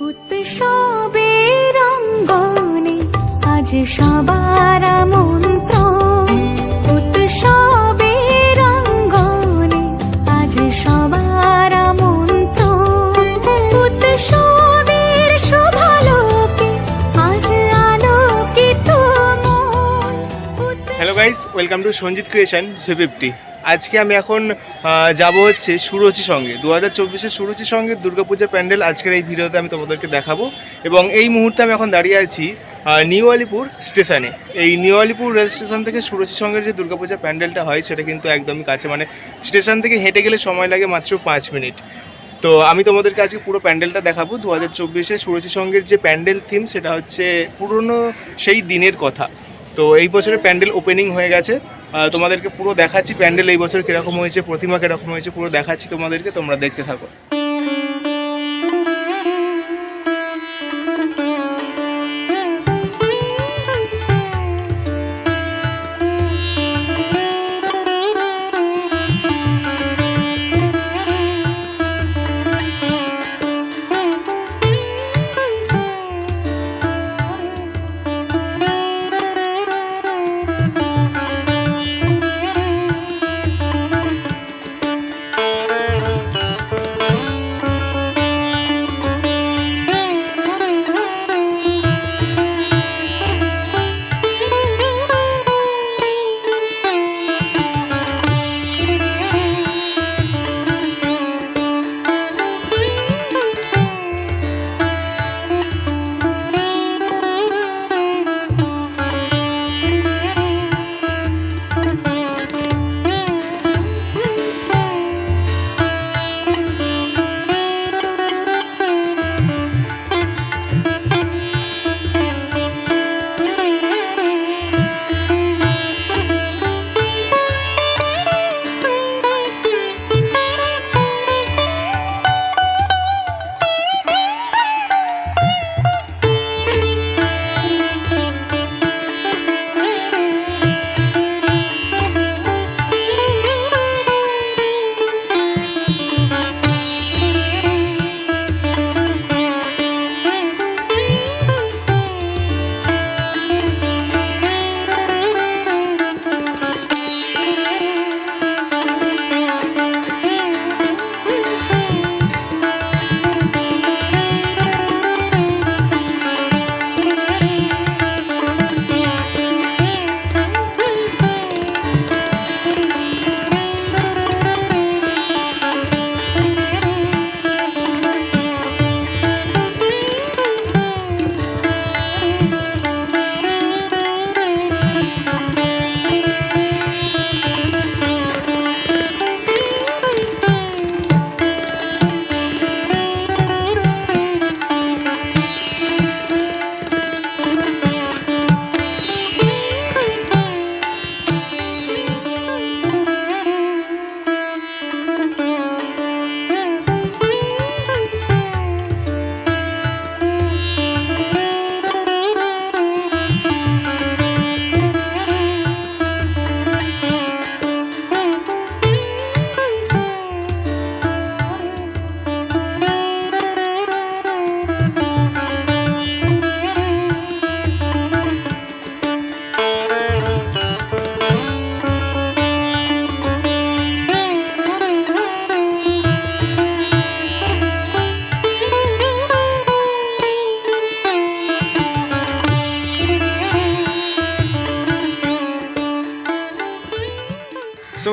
উৎসবের অঙ্গনে আজ সবার মন্ত্র উৎসবের অঙ্গনে আজ সবার মন্ত্র উৎসবের শোভালোকে আজ আলোকিত hello guys welcome to Sanjit creation fifty আজকে আমি এখন যাব হচ্ছে সুরুচি সঙ্গে। দু হাজার চব্বিশের সুরুচি সঙ্গে দুর্গাপূজা প্যান্ডেল আজকের এই ভিডিওতে আমি তোমাদেরকে দেখাবো। এবং এই মুহূর্তে আমি এখন দাঁড়িয়ে আছি নিউ আলিপুর স্টেশনে। এই নিউ আলিপুর রেল স্টেশন থেকে সুরুচি সঙ্গের যে দুর্গাপূজা প্যান্ডেলটা হয়, সেটা কিন্তু একদমই কাছে। মানে স্টেশন থেকে হেঁটে গেলে সময় লাগে মাত্র পাঁচ মিনিট। তো আমি তোমাদেরকে আজকে পুরো প্যান্ডেলটা দেখাবো। দু হাজার চব্বিশে সুরুচি সঙ্গের যে প্যান্ডেল থিম, সেটা হচ্ছে পুরনো সেই দিনের কথা। তো এই বছরের প্যান্ডেল ওপেনিং হয়ে গেছে। তোমাদেরকে পুরো দেখাচ্ছি প্যান্ডেল, এই বছর কীরকম হয়েছে, প্রতিমা কীরকম হয়েছে, পুরো দেখাচ্ছি তোমাদেরকে, তোমরা দেখতে থাকো।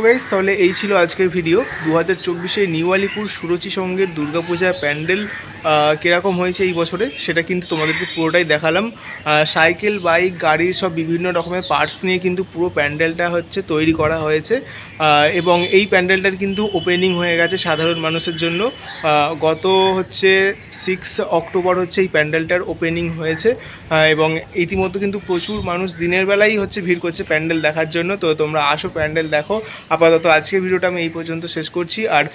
সো গাইস তাহলে এই ছিল আজকের ভিডিও দু হাজার চব্বিশে নিউ আলিপুর সুরচি সঙ্গের দুর্গাপূজা প্যান্ডেল কীরকম হয়েছে এই বছরে, সেটা কিন্তু তোমাদেরকে পুরোটাই দেখালাম। সাইকেল, বাইক গাড়ির সব বিভিন্ন রকমের পার্টস নিয়ে কিন্তু পুরো প্যান্ডেলটা হচ্ছে তৈরি করা হয়েছে। এবং এই প্যান্ডেলটার কিন্তু ওপেনিং হয়ে গেছে সাধারণ মানুষের জন্য। গত হচ্ছে সিক্স অক্টোবর হচ্ছে এই প্যান্ডেলটার ওপেনিং হয়েছে। এবং ইতিমধ্যে কিন্তু প্রচুর মানুষ দিনের বেলাই হচ্ছে ভিড় করছে প্যান্ডেল দেখার জন্য। তো তোমরা আসো প্যান্ডেল দেখো। আপাতত আজকের ভিডিওটা আমি এই পর্যন্ত শেষ করছি। আর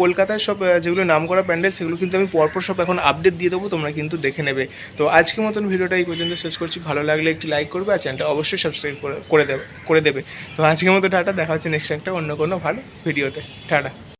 কলকাতার সব যেগুলো নাম করা প্যান্ডেল, সেগুলো কিন্তু আমি পরপর সব এখন আপডেট দিয়ে দেবো, তোমরা কিন্তু দেখে নেবে। তো আজকের মতন ভিডিওটা এই পর্যন্ত শেষ করছি। ভালো লাগলে একটি লাইক করবে আর চ্যানেলটা অবশ্যই সাবস্ক্রাইব করে করে দেবে করে দেবে। তো আজকের মতো টাটা, দেখা হচ্ছে নেক্সট একটা অন্য কোনো ভালো ভিডিওতে টাটা।